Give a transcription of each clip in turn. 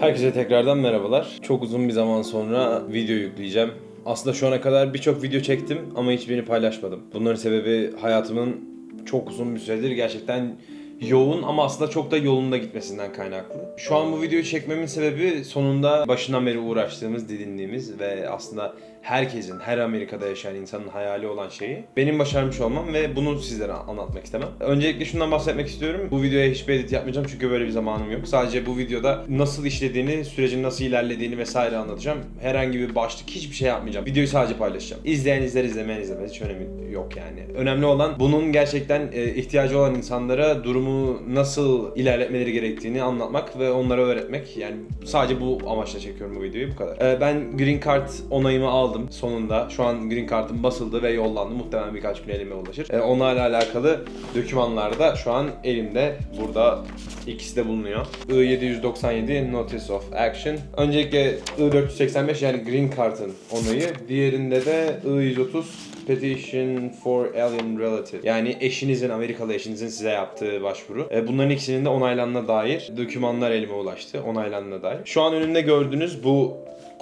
Herkese tekrardan merhabalar. Çok uzun bir zaman sonra video yükleyeceğim. Aslında şu ana kadar birçok video çektim ama hiçbirini paylaşmadım. Bunların sebebi hayatımın çok uzun bir süredir gerçekten yoğun ama aslında çok da yolunda gitmesinden kaynaklı. Şu an bu videoyu çekmemin sebebi sonunda başından beri uğraştığımız, didindiğimiz ve aslında herkesin, her Amerika'da yaşayan insanın hayali olan şeyi benim başarmış olmam ve bunu sizlere anlatmak istemem. Öncelikle şundan bahsetmek istiyorum. Bu videoya hiçbir edit yapmayacağım çünkü böyle bir zamanım yok. Sadece bu videoda nasıl işlediğini, sürecin nasıl ilerlediğini vesaire anlatacağım. Herhangi bir başlık hiçbir şey yapmayacağım. Videoyu sadece paylaşacağım. İzleyen izler, izlemeyen izlemez. Hiç önemi yok yani. Önemli olan bunun gerçekten e, ihtiyacı olan insanlara durumu nasıl ilerletmeleri gerektiğini anlatmak ve onlara öğretmek. Yani sadece bu amaçla çekiyorum bu videoyu bu kadar. E, ben Green Card onayımı aldım sonunda. Şu an Green Card'ım basıldı ve yollandı. Muhtemelen birkaç gün elime ulaşır. E, onlarla alakalı dokümanlar da şu an elimde. Burada ikisi de bulunuyor. I-797 Notice of Action. Öncelikle I-485 yani Green Card'ın onayı. Diğerinde de I-130 Petition for Alien Relative. Yani eşinizin, Amerikalı eşinizin size yaptığı başvuru. E, Bunların ikisinin de onaylanına dair dokümanlar elime ulaştı. Onaylanına dair. Şu an önümde gördüğünüz bu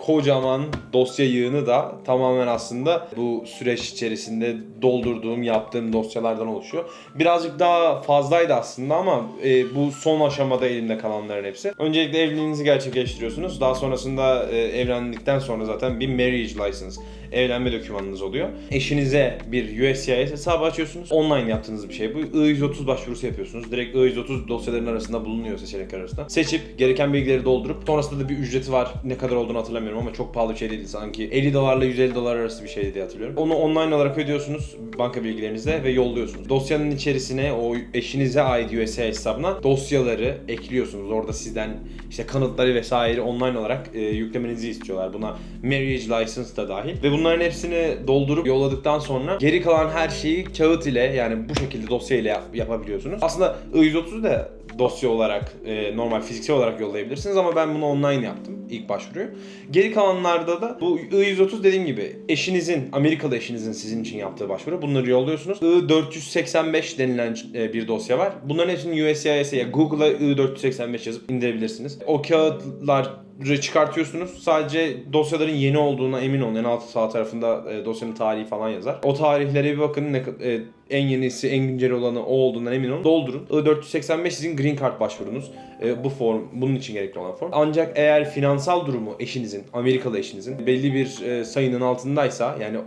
kocaman dosya yığını da tamamen aslında bu süreç içerisinde doldurduğum, yaptığım dosyalardan oluşuyor. Birazcık daha fazlaydı aslında ama e, bu son aşamada elimde kalanların hepsi. Öncelikle evliliğinizi gerçekleştiriyorsunuz. Daha sonrasında e, evlendikten sonra zaten bir marriage license, evlenme dokümanınız oluyor. Eşinize bir USCIS hesabı açıyorsunuz. Online yaptığınız bir şey bu. I-130 başvurusu yapıyorsunuz. Direkt I-130 dosyaların arasında bulunuyor seçenekler arasında. Seçip gereken bilgileri doldurup sonrasında da bir ücreti var. Ne kadar olduğunu hatırlamıyorum ama çok pahalı bir şey değildi sanki. 50 dolarla 150 dolar arası bir şeydi diye hatırlıyorum. Onu online olarak ödüyorsunuz banka bilgilerinizle ve yolluyorsunuz. Dosyanın içerisine o eşinize ait USCIS hesabına dosyaları ekliyorsunuz. Orada sizden işte kanıtları vesaire online olarak e, yüklemenizi istiyorlar. Buna marriage license da dahil. Ve bunların hepsini doldurup yolladıktan sonra geri kalan her şeyi kağıt ile yani bu şekilde dosya ile yap- yapabiliyorsunuz. Aslında I-130'u da dosya olarak e, normal fiziksel olarak yollayabilirsiniz ama ben bunu online yaptım ilk başvuruyu. Geri kalanlarda da bu I-130 dediğim gibi eşinizin, Amerikalı eşinizin sizin için yaptığı başvuru. Bunları yolluyorsunuz. I-485 denilen e, bir dosya var. Bunların hepsini USCIS'e ya Google'a I-485 yazıp indirebilirsiniz. O kağıtlar çıkartıyorsunuz. Sadece dosyaların yeni olduğuna emin olun. En alt sağ tarafında e, dosyanın tarihi falan yazar. O tarihlere bir bakın. Ne, e, en yenisi, en güncel olanı o olduğundan emin olun. Doldurun. I-485 sizin Green Card başvurunuz. E, bu form, bunun için gerekli olan form. Ancak eğer finansal durumu eşinizin, Amerikalı eşinizin belli bir e, sayının altındaysa yani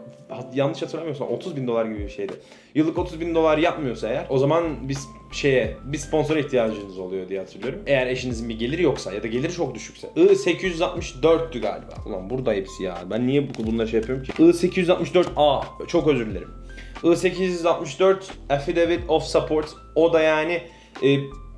yanlış hatırlamıyorsam 30 bin dolar gibi bir şeydi. Yıllık 30 bin dolar yapmıyorsa eğer o zaman biz şeye bir sponsora ihtiyacınız oluyor diye hatırlıyorum. Eğer eşinizin bir geliri yoksa ya da geliri çok düşükse. I-864'tü galiba. Ulan burada hepsi ya. Ben niye bu bunları şey yapıyorum ki? I-864A. Çok özür dilerim. I-864 Affidavit of Support. O da yani e,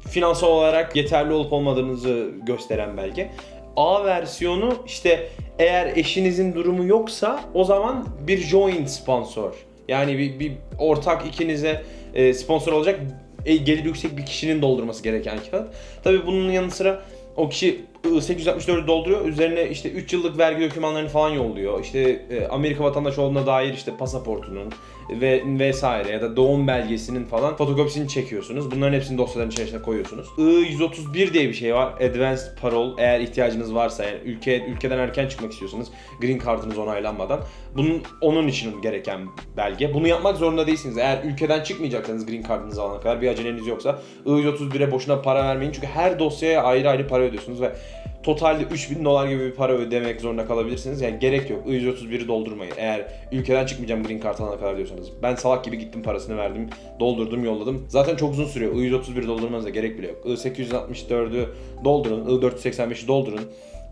finansal olarak yeterli olup olmadığınızı gösteren belge. A versiyonu işte eğer eşinizin durumu yoksa o zaman bir joint sponsor. Yani bir, bir ortak ikinize e, sponsor olacak e, geliri yüksek bir kişinin doldurması gereken kağıt. Tabi bunun yanı sıra o kişi I-864'ü dolduruyor. Üzerine işte 3 yıllık vergi dokümanlarını falan yolluyor. İşte e, Amerika vatandaşı olduğuna dair işte pasaportunun ve vesaire ya da doğum belgesinin falan fotokopisini çekiyorsunuz. Bunların hepsini dosyaların içerisine koyuyorsunuz. I-131 diye bir şey var. Advanced Parole eğer ihtiyacınız varsa yani ülke ülkeden erken çıkmak istiyorsanız Green Card'ınız onaylanmadan bunun onun için gereken belge. Bunu yapmak zorunda değilsiniz. Eğer ülkeden çıkmayacaksanız Green Card'ınızı alana kadar bir aceleniz yoksa I-131'e boşuna para vermeyin. Çünkü her dosyaya ayrı ayrı para ödüyorsunuz ve totalde 3000 dolar gibi bir para ödemek zorunda kalabilirsiniz. Yani gerek yok. I-131'i doldurmayın. Eğer ülkeden çıkmayacağım Green Card alana kadar diyorsanız. Ben salak gibi gittim parasını verdim. Doldurdum yolladım. Zaten çok uzun sürüyor. I-131'i doldurmanıza gerek bile yok. I-864'ü doldurun. I-485'i doldurun.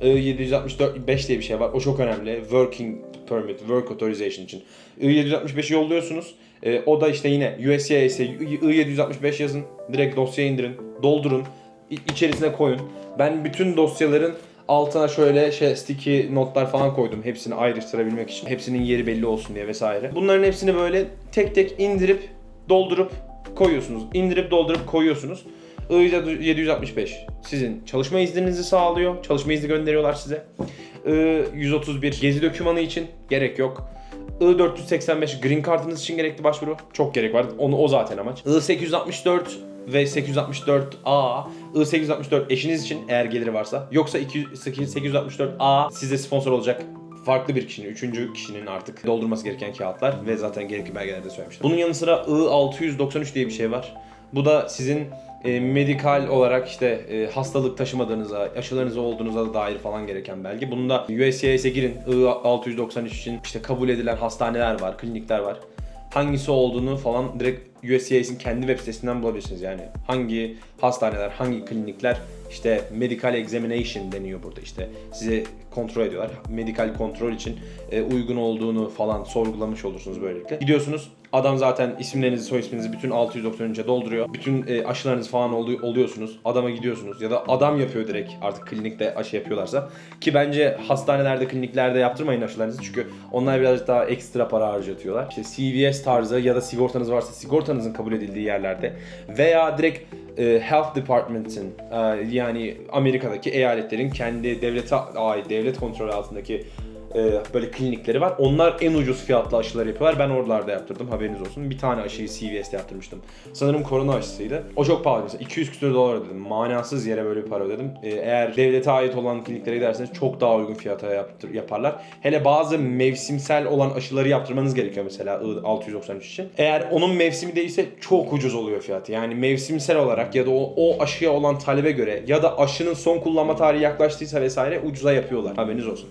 I-765 diye bir şey var. O çok önemli. Working Permit, Work Authorization için. I-765'i yolluyorsunuz. Ee, o da işte yine USCIS'e I-765 yazın. Direkt dosyaya indirin. Doldurun. İçerisine koyun. Ben bütün dosyaların altına şöyle şey sticky notlar falan koydum hepsini ayrıştırabilmek için. Hepsinin yeri belli olsun diye vesaire. Bunların hepsini böyle tek tek indirip doldurup koyuyorsunuz. İndirip doldurup koyuyorsunuz. I-765 sizin çalışma izninizi sağlıyor. Çalışma izni gönderiyorlar size. I-131 gezi dokümanı için gerek yok. I-485 Green Card'ınız için gerekli başvuru. Çok gerek var. Onu o zaten amaç. I-864 ve 864A I864 eşiniz için eğer geliri varsa. Yoksa 864A size sponsor olacak farklı bir kişinin, üçüncü kişinin artık doldurması gereken kağıtlar ve zaten gerekli belgelerde söylemiştim. Bunun yanı sıra I693 diye bir şey var. Bu da sizin e, medikal olarak işte e, hastalık taşımadığınıza, aşılarınız olduğunuza dair falan gereken belge. Bunun da USCIS'e girin. I693 için işte kabul edilen hastaneler var, klinikler var. Hangisi olduğunu falan direkt USCIS'in kendi web sitesinden bulabilirsiniz yani. Hangi hastaneler, hangi klinikler işte medical examination deniyor burada işte. Size kontrol ediyorlar. Medikal kontrol için e, uygun olduğunu falan sorgulamış olursunuz böylelikle. Gidiyorsunuz Adam zaten isimlerinizi, soy isminizi bütün 693'e dolduruyor. Bütün e, aşılarınız falan olu- oluyorsunuz. Adama gidiyorsunuz ya da adam yapıyor direkt artık klinikte aşı yapıyorlarsa. Ki bence hastanelerde, kliniklerde yaptırmayın aşılarınızı çünkü onlar birazcık daha ekstra para harcatıyorlar. İşte CVS tarzı ya da sigortanız varsa sigortanızın kabul edildiği yerlerde veya direkt e, Health Department'ın e, yani Amerika'daki eyaletlerin kendi devlete ait devlet kontrolü altındaki e, böyle klinikleri var. Onlar en ucuz fiyatlı aşıları yapıyorlar. Ben oralarda yaptırdım haberiniz olsun. Bir tane aşıyı CVS'te yaptırmıştım. Sanırım korona aşısıydı. O çok pahalı mesela. 200 küsur dolar ödedim. Manasız yere böyle bir para ödedim. E, eğer devlete ait olan kliniklere giderseniz çok daha uygun fiyata yaptır, yaparlar. Hele bazı mevsimsel olan aşıları yaptırmanız gerekiyor mesela I-693 için. Eğer onun mevsimi değilse çok ucuz oluyor fiyatı. Yani mevsimsel olarak ya da o, o aşıya olan talebe göre ya da aşının son kullanma tarihi yaklaştıysa vesaire ucuza yapıyorlar. Haberiniz olsun.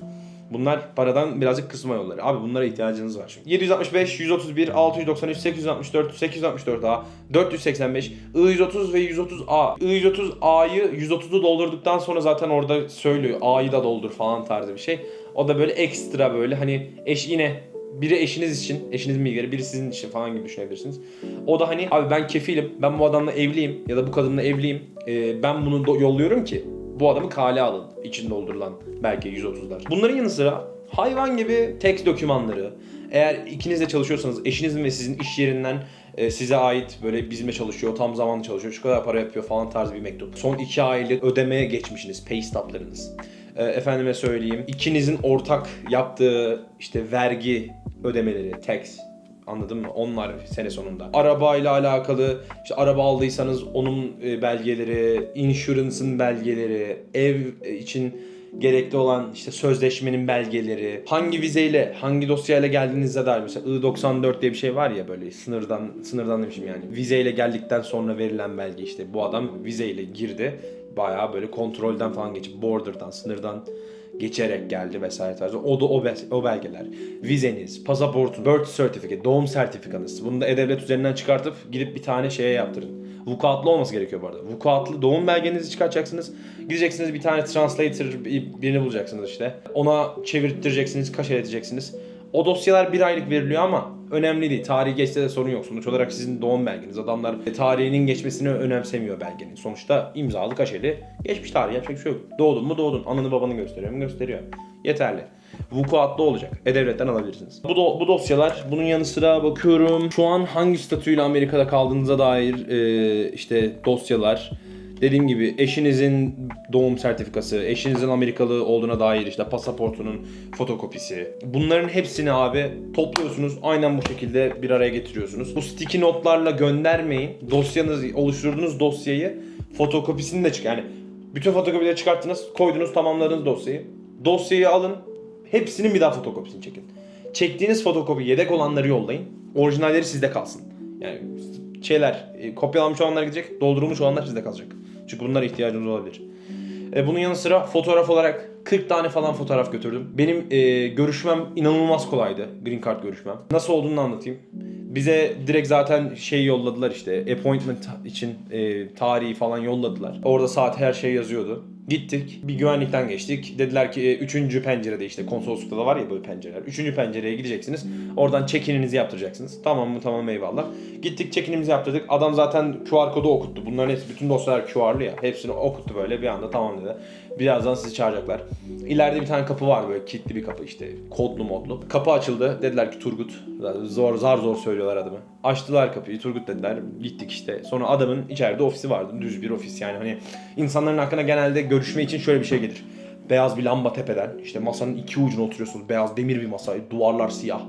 Bunlar paradan birazcık kısma yolları. Abi bunlara ihtiyacınız var çünkü. 765, 131, 693, 864, 864A, 485, I130 ve 130A. I130A'yı 130'u doldurduktan sonra zaten orada söylüyor. A'yı da doldur falan tarzı bir şey. O da böyle ekstra böyle hani eş yine biri eşiniz için, eşinizin bilgileri, biri sizin için falan gibi düşünebilirsiniz. O da hani abi ben kefilim, ben bu adamla evliyim ya da bu kadınla evliyim. Ee, ben bunu yolluyorum ki bu adamı kale alın. için doldurulan belki 130'lar. Bunların yanı sıra hayvan gibi tek dokümanları, eğer ikiniz de çalışıyorsanız eşinizin ve sizin iş yerinden e, size ait böyle bizimle çalışıyor, tam zamanlı çalışıyor, şu kadar para yapıyor falan tarzı bir mektup. Son iki aylık ödemeye geçmişsiniz, pay stub'larınız. E, efendime söyleyeyim, ikinizin ortak yaptığı işte vergi ödemeleri, tax, Anladın mı? Onlar sene sonunda. Arabayla alakalı işte araba aldıysanız onun e, belgeleri, insurance'ın belgeleri, ev e, için gerekli olan işte sözleşmenin belgeleri, hangi vizeyle, hangi dosyayla geldiğinizde dair mesela I-94 diye bir şey var ya böyle sınırdan, sınırdan demişim yani. Vizeyle geldikten sonra verilen belge işte bu adam vizeyle girdi. Bayağı böyle kontrolden falan geçip border'dan, sınırdan geçerek geldi vesaire tarzı. O da o, bel- o belgeler. Vizeniz, pasaportun, birth certificate, doğum sertifikanız. Bunu da E-Devlet üzerinden çıkartıp gidip bir tane şeye yaptırın. Vukuatlı olması gerekiyor bu arada. Vukuatlı doğum belgenizi çıkartacaksınız. Gideceksiniz bir tane translator bir- birini bulacaksınız işte. Ona çevirttireceksiniz, kaşeleteceksiniz. O dosyalar bir aylık veriliyor ama önemli değil. Tarihi geçse de sorun yok. Sonuç olarak sizin doğum belgeniz. Adamlar e, tarihinin geçmesini önemsemiyor belgenin. Sonuçta imzalı kaşeli. Geçmiş tarih yapacak bir şey yok. Doğdun mu doğdun. Ananı babanı gösteriyor mu gösteriyor. Yeterli. Vukuatlı olacak. E-Devlet'ten alabilirsiniz. Bu, do- bu dosyalar bunun yanı sıra bakıyorum. Şu an hangi statüyle Amerika'da kaldığınıza dair e, işte dosyalar. Dediğim gibi eşinizin doğum sertifikası, eşinizin Amerikalı olduğuna dair işte pasaportunun fotokopisi. Bunların hepsini abi topluyorsunuz. Aynen bu şekilde bir araya getiriyorsunuz. Bu sticky notlarla göndermeyin. Dosyanızı, oluşturduğunuz dosyayı fotokopisini de çık. Yani bütün fotokopileri çıkarttınız, koydunuz, tamamladınız dosyayı. Dosyayı alın, hepsinin bir daha fotokopisini çekin. Çektiğiniz fotokopi yedek olanları yollayın. Orijinalleri sizde kalsın. Yani şeyler, e, kopyalanmış olanlar gidecek, doldurulmuş olanlar sizde kalacak. Çünkü bunlara ihtiyacınız olabilir. E, bunun yanı sıra fotoğraf olarak 40 tane falan fotoğraf götürdüm. Benim e, görüşmem inanılmaz kolaydı. Green Card görüşmem. Nasıl olduğunu anlatayım. Bize direkt zaten şey yolladılar işte appointment için e, tarihi falan yolladılar. Orada saat her şey yazıyordu. Gittik. Bir güvenlikten geçtik. Dediler ki e, üçüncü pencerede işte konsoloslukta da var ya böyle pencereler. Üçüncü pencereye gideceksiniz. Oradan check-in'inizi yaptıracaksınız. Tamam mı? Tamam eyvallah. Gittik check-in'imizi yaptırdık. Adam zaten QR kodu okuttu. Bunların hepsi bütün dosyalar QR'lı ya. Hepsini okuttu böyle bir anda tamam dedi. Birazdan sizi çağıracaklar. İleride bir tane kapı var böyle kilitli bir kapı işte. Kodlu modlu. Kapı açıldı. Dediler ki Turgut. Zor zar zor söylüyorlar adımı. Açtılar kapıyı. Turgut dediler. Gittik işte. Sonra adamın içeride ofisi vardı. Düz bir ofis yani hani insanların aklına genelde görüşme için şöyle bir şey gelir. Beyaz bir lamba tepeden işte masanın iki ucuna oturuyorsunuz. Beyaz demir bir masa. Duvarlar siyah.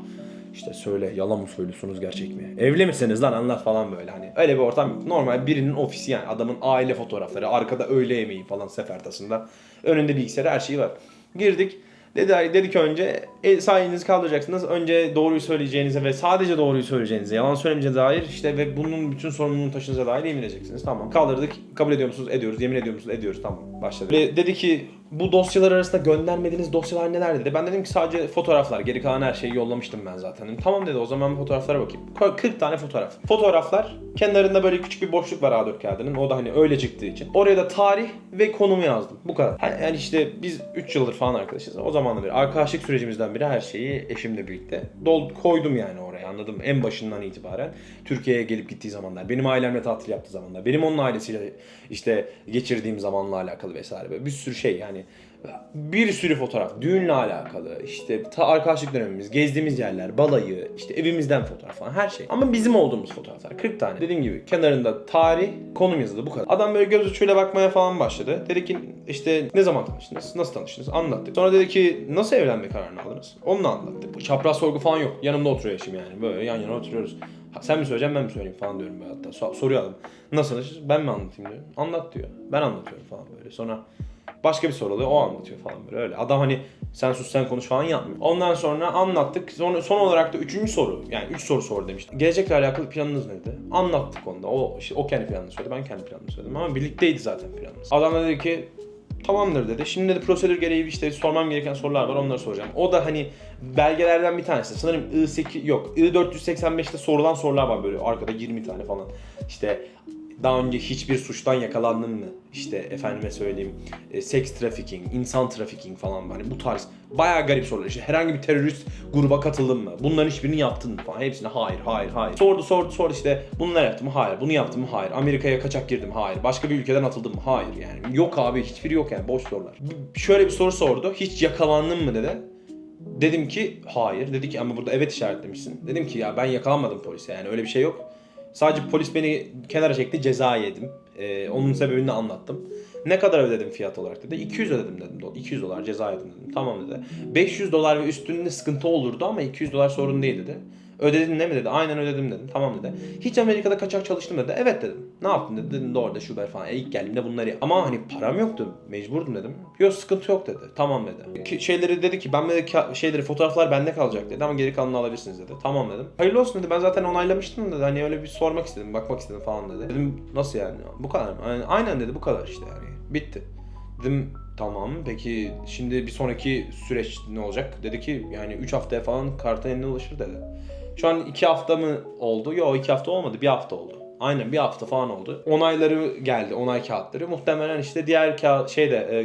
İşte söyle yalan mı söylüyorsunuz gerçek mi? Evli misiniz lan anlat falan böyle hani. Öyle bir ortam. Normal birinin ofisi yani adamın aile fotoğrafları, arkada öğle yemeği falan sefertasında. Önünde bilgisayarı her şeyi var. Girdik. Dedi, dedik önce e, sayenizi kaldıracaksınız. Önce doğruyu söyleyeceğinize ve sadece doğruyu söyleyeceğinize, yalan söylemeyeceğinize dair işte ve bunun bütün sorumluluğunu taşınıza dair yemin edeceksiniz. Tamam. Kaldırdık. Kabul ediyor musunuz? Ediyoruz. Yemin ediyor musunuz? Ediyoruz. Tamam. Başladı. Ve dedi ki bu dosyalar arasında göndermediğiniz dosyalar neler dedi. Ben dedim ki sadece fotoğraflar. Geri kalan her şeyi yollamıştım ben zaten. Dedim, tamam dedi o zaman ben fotoğraflara bakayım. 40 tane fotoğraf. Fotoğraflar kenarında böyle küçük bir boşluk var A4 kağıdının. O da hani öyle çıktığı için. Oraya da tarih ve konumu yazdım. Bu kadar. Yani işte biz 3 yıldır falan arkadaşız. O zamandan beri arkadaşlık sürecimizden biri her şeyi eşimle birlikte dol koydum yani oraya anladım. En başından itibaren Türkiye'ye gelip gittiği zamanlar, benim ailemle tatil yaptığı zamanlar, benim onun ailesiyle işte geçirdiğim zamanla alakalı vesaire böyle bir sürü şey yani bir sürü fotoğraf, düğünle alakalı, işte ta arkadaşlık dönemimiz, gezdiğimiz yerler, balayı, işte evimizden fotoğraf falan her şey. Ama bizim olduğumuz fotoğraflar 40 tane. Dediğim gibi kenarında tarih, konum yazılı bu kadar. Adam böyle göz uçuyla bakmaya falan başladı. Dedi ki işte ne zaman tanıştınız, nasıl tanıştınız anlattık. Sonra dedi ki nasıl evlenme kararını aldınız? Onu da anlattık. Çapraz sorgu falan yok. Yanımda oturuyor eşim yani. Böyle yan yana oturuyoruz. Ha, sen mi söyleyeceksin ben mi söyleyeyim falan diyorum ben hatta. So- soruyor adam. Nasıl? Ben mi anlatayım diyor. Anlat diyor. Ben anlatıyorum falan böyle. Sonra Başka bir soru oluyor o anlatıyor falan böyle öyle. Adam hani sen sus sen konuş falan yapmıyor. Ondan sonra anlattık. Sonra son olarak da üçüncü soru. Yani üç soru sor demiştim. Gelecekle alakalı planınız nedir? Anlattık onda. O işte o kendi planını söyledi. Ben kendi planımı söyledim ama birlikteydi zaten planımız. Adam da dedi ki tamamdır dedi. Şimdi dedi prosedür gereği işte sormam gereken sorular var onları soracağım. O da hani belgelerden bir tanesi. Sanırım I8 yok. I485'te sorulan sorular var böyle arkada 20 tane falan. İşte daha önce hiçbir suçtan yakalandın mı? İşte efendime söyleyeyim e, seks trafficking, insan trafficking falan hani bu tarz bayağı garip sorular. İşte herhangi bir terörist gruba katıldın mı? Bunların hiçbirini yaptın mı falan. Hepsine hayır, hayır, hayır. Sordu, sordu, sordu işte bunları yaptım mı? Hayır. Bunu yaptım mı? Hayır. Amerika'ya kaçak girdim? Hayır. Başka bir ülkeden atıldım mı? Hayır yani. Yok abi hiçbiri yok yani boş sorular. Şöyle bir soru sordu. Hiç yakalandın mı dedi. Dedim ki hayır. Dedi ki ama burada evet işaretlemişsin. Dedim ki ya ben yakalanmadım polise yani öyle bir şey yok. Sadece polis beni kenara çekti ceza yedim. Ee, onun sebebini anlattım. Ne kadar ödedim fiyat olarak dedi. 200 ödedim dedim. Do- 200 dolar ceza yedim dedim. Tamam dedi. 500 dolar ve üstünde sıkıntı olurdu ama 200 dolar sorun değil dedi. Ödedin ne mi dedi. Aynen ödedim dedim. Tamam dedi. Hiç Amerika'da kaçak çalıştım dedi. Evet dedim. Ne yaptın dedi. Dedim doğru da şube falan. E, ilk geldiğimde bunları. Ama hani param yoktu. Mecburdum dedim. Yok sıkıntı yok dedi. Tamam dedi. Şeyleri dedi ki ben ka- şeyleri fotoğraflar bende kalacak dedi ama geri kalanını alabilirsiniz dedi. Tamam dedim. Hayırlı olsun dedi. Ben zaten onaylamıştım dedi. Hani öyle bir sormak istedim. Bakmak istedim falan dedi. Dedim nasıl yani? Bu kadar mı? Yani, aynen dedi. Bu kadar işte yani. Bitti. Dedim tamam peki şimdi bir sonraki süreç ne olacak? Dedi ki yani 3 haftaya falan kartın eline ulaşır dedi. Şu an 2 hafta mı oldu? Yok 2 hafta olmadı. Bir hafta oldu. Aynen bir hafta falan oldu. Onayları geldi. Onay kağıtları. Muhtemelen işte diğer kağıt şeyde e,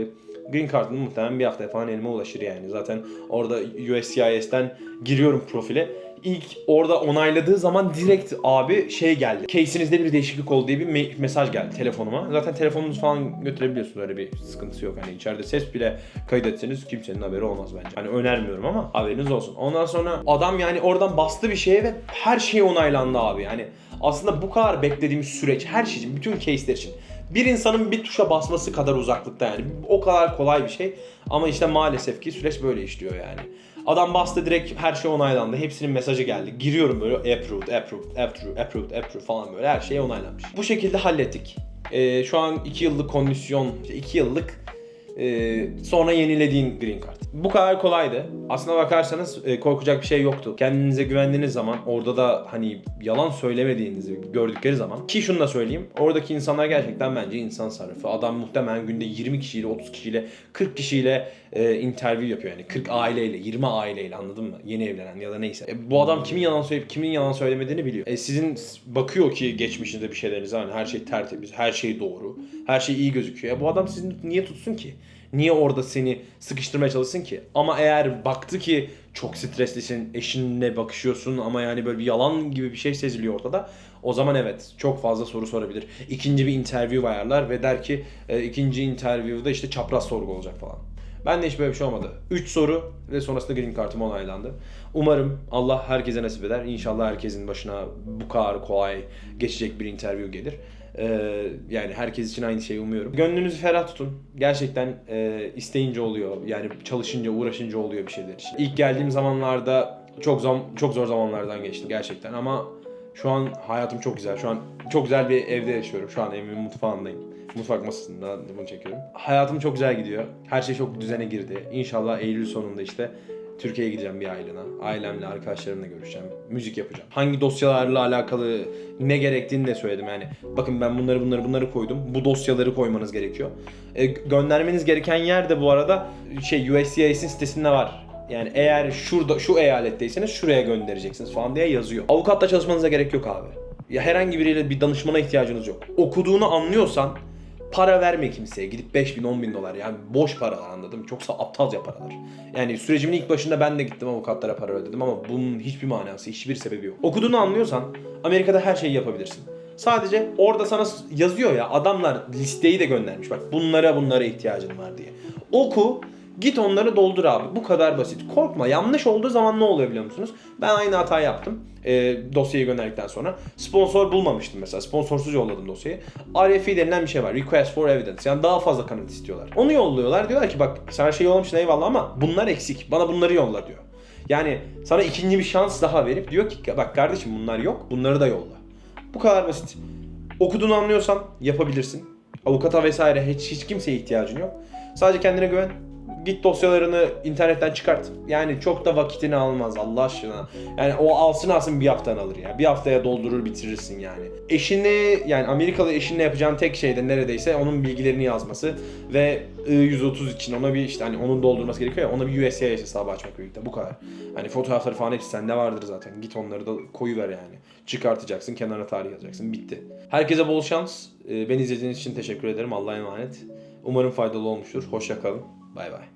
Green Card'ın muhtemelen bir haftaya falan elime ulaşır yani. Zaten orada USCIS'ten giriyorum profile. İlk orada onayladığı zaman direkt abi şey geldi. Case'inizde bir değişiklik oldu diye bir me- mesaj geldi telefonuma. Zaten telefonunuzu falan götürebiliyorsunuz öyle bir sıkıntısı yok. Hani içeride ses bile kaydetseniz kimsenin haberi olmaz bence. Hani önermiyorum ama haberiniz olsun. Ondan sonra adam yani oradan bastı bir şeye ve her şey onaylandı abi. Yani aslında bu kadar beklediğimiz süreç her şey için, bütün case'ler için bir insanın bir tuşa basması kadar uzaklıkta yani. O kadar kolay bir şey. Ama işte maalesef ki süreç böyle işliyor yani. Adam bastı direkt her şey onaylandı. Hepsinin mesajı geldi. Giriyorum böyle approved, approved, approved, approved, approved falan böyle her şey onaylanmış. Bu şekilde hallettik. Ee, şu an 2 yıllık kondisyon, 2 yıllık ee, sonra yenilediğin green card. Bu kadar kolaydı. Aslına bakarsanız e, korkacak bir şey yoktu. Kendinize güvendiğiniz zaman orada da hani yalan söylemediğinizi gördükleri zaman ki şunu da söyleyeyim. Oradaki insanlar gerçekten bence insan sarrafı. Adam muhtemelen günde 20 kişiyle, 30 kişiyle, 40 kişiyle e, interview yapıyor yani. 40 aileyle, 20 aileyle anladın mı? Yeni evlenen ya da neyse. E, bu adam kimin yalan söyleyip kimin yalan söylemediğini biliyor. E, sizin bakıyor ki geçmişinde bir şeylerinize hani her şey tertemiz, her şey doğru, her şey iyi gözüküyor. E, bu adam sizi niye tutsun ki? Niye orada seni sıkıştırmaya çalışsın ki? Ama eğer baktı ki çok streslisin, eşinle bakışıyorsun ama yani böyle bir yalan gibi bir şey seziliyor ortada. O zaman evet çok fazla soru sorabilir. İkinci bir interview ayarlar ve der ki e, ikinci interview'da işte çapraz sorgu olacak falan. Ben de hiç böyle bir şey olmadı. 3 soru ve sonrasında green kartım onaylandı. Umarım Allah herkese nasip eder. İnşallah herkesin başına bu kadar kolay geçecek bir interview gelir. Ee, yani herkes için aynı şeyi umuyorum. Gönlünüzü ferah tutun. Gerçekten e, isteyince oluyor. Yani çalışınca, uğraşınca oluyor bir şeyler için. İlk geldiğim zamanlarda Çok zam çok zor zamanlardan geçtim gerçekten ama şu an hayatım çok güzel. Şu an çok güzel bir evde yaşıyorum. Şu an evimin mutfağındayım. Mutfak masasında bunu çekiyorum. Hayatım çok güzel gidiyor. Her şey çok düzene girdi. İnşallah Eylül sonunda işte Türkiye'ye gideceğim bir aylığına. Ailemle, arkadaşlarımla görüşeceğim. Müzik yapacağım. Hangi dosyalarla alakalı ne gerektiğini de söyledim yani. Bakın ben bunları bunları bunları koydum. Bu dosyaları koymanız gerekiyor. E, göndermeniz gereken yer de bu arada şey USCIS'in sitesinde var. Yani eğer şurada şu eyaletteyseniz şuraya göndereceksiniz falan diye yazıyor. Avukatla çalışmanıza gerek yok abi. Ya herhangi biriyle bir danışmana ihtiyacınız yok. Okuduğunu anlıyorsan para verme kimseye. Gidip 5 bin 10 bin dolar yani boş paralar anladım. Çoksa aptalca paralar. Yani sürecimin ilk başında ben de gittim avukatlara para ödedim ama bunun hiçbir manası, hiçbir sebebi yok. Okuduğunu anlıyorsan Amerika'da her şeyi yapabilirsin. Sadece orada sana yazıyor ya adamlar listeyi de göndermiş. Bak bunlara bunlara ihtiyacın var diye. Oku Git onları doldur abi. Bu kadar basit. Korkma. Yanlış olduğu zaman ne oluyor biliyor musunuz? Ben aynı hata yaptım. e, dosyayı gönderdikten sonra. Sponsor bulmamıştım mesela. Sponsorsuz yolladım dosyayı. RFE denilen bir şey var. Request for Evidence. Yani daha fazla kanıt istiyorlar. Onu yolluyorlar. Diyorlar ki bak sen her şeyi yollamışsın eyvallah ama bunlar eksik. Bana bunları yolla diyor. Yani sana ikinci bir şans daha verip diyor ki bak kardeşim bunlar yok. Bunları da yolla. Bu kadar basit. Okuduğunu anlıyorsan yapabilirsin. Avukata vesaire hiç, hiç kimseye ihtiyacın yok. Sadece kendine güven. Git dosyalarını internetten çıkart. Yani çok da vakitini almaz Allah aşkına. Yani o alsın alsın bir haftan alır ya. Bir haftaya doldurur bitirirsin yani. Eşini yani Amerikalı eşinle yapacağın tek şey de neredeyse onun bilgilerini yazması ve I-130 için ona bir işte hani onun doldurması gerekiyor ya ona bir USCIS hesabı açmak birlikte bu kadar. Hani fotoğrafları falan hepsi sende vardır zaten. Git onları da koyuver yani. Çıkartacaksın kenara tarih yazacaksın bitti. Herkese bol şans. Ee, Beni izlediğiniz için teşekkür ederim. Allah'a emanet. Umarım faydalı olmuştur. Hoşça kalın. Bay bay.